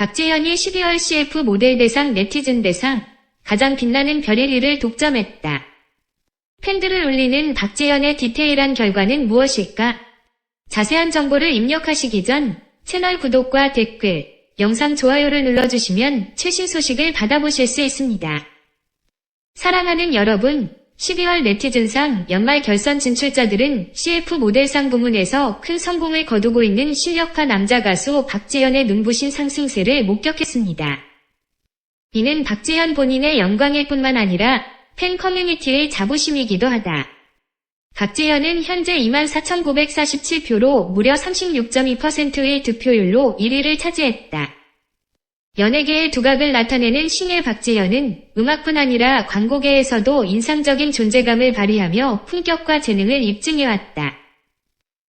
박재현이 12월 CF 모델 대상 네티즌 대상 가장 빛나는 별 1위를 독점했다. 팬들을 울리는 박재현의 디테일한 결과는 무엇일까? 자세한 정보를 입력하시기 전 채널 구독과 댓글, 영상 좋아요를 눌러주시면 최신 소식을 받아보실 수 있습니다. 사랑하는 여러분, 12월 네티즌상 연말 결선 진출자들은 CF 모델상 부문에서 큰 성공을 거두고 있는 실력파 남자 가수 박재현의 눈부신 상승세를 목격했습니다. 이는 박재현 본인의 영광일 뿐만 아니라 팬 커뮤니티의 자부심이기도 하다. 박재현은 현재 24,947표로 무려 36.2%의 득표율로 1위를 차지했다. 연예계의 두각을 나타내는 신의 박재현은 음악뿐 아니라 광고계에서도 인상적인 존재감을 발휘하며 품격과 재능을 입증해왔다.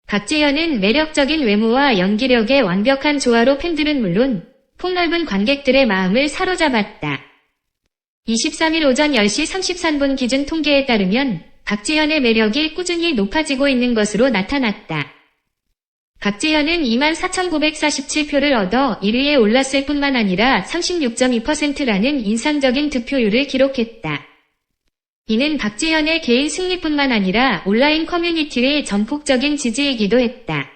박재현은 매력적인 외모와 연기력의 완벽한 조화로 팬들은 물론 폭넓은 관객들의 마음을 사로잡았다. 23일 오전 10시 33분 기준 통계에 따르면 박재현의 매력이 꾸준히 높아지고 있는 것으로 나타났다. 박재현은 24,947표를 얻어 1위에 올랐을 뿐만 아니라 36.2%라는 인상적인 득표율을 기록했다. 이는 박재현의 개인 승리뿐만 아니라 온라인 커뮤니티의 전폭적인 지지이기도 했다.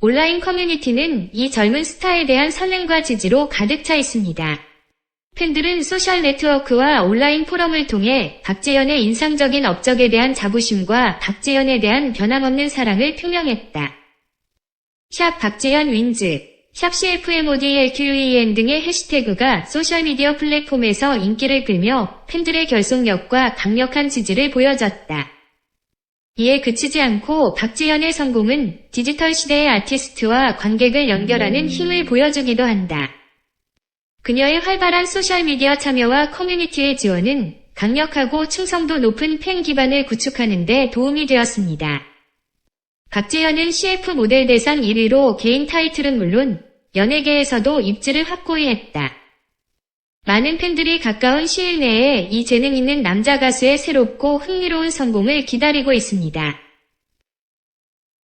온라인 커뮤니티는 이 젊은 스타에 대한 설렘과 지지로 가득 차 있습니다. 팬들은 소셜 네트워크와 온라인 포럼을 통해 박재현의 인상적인 업적에 대한 자부심과 박재현에 대한 변함없는 사랑을 표명했다. 샵 박재현 윈즈, 샵 CFMODLQEN 등의 해시태그가 소셜미디어 플랫폼에서 인기를 끌며 팬들의 결속력과 강력한 지지를 보여줬다. 이에 그치지 않고 박재현의 성공은 디지털 시대의 아티스트와 관객을 연결하는 힘을 보여주기도 한다. 그녀의 활발한 소셜미디어 참여와 커뮤니티의 지원은 강력하고 충성도 높은 팬 기반을 구축하는 데 도움이 되었습니다. 박재현은 CF 모델 대상 1위로 개인 타이틀은 물론 연예계에서도 입지를 확고히 했다. 많은 팬들이 가까운 시일 내에 이 재능 있는 남자 가수의 새롭고 흥미로운 성공을 기다리고 있습니다.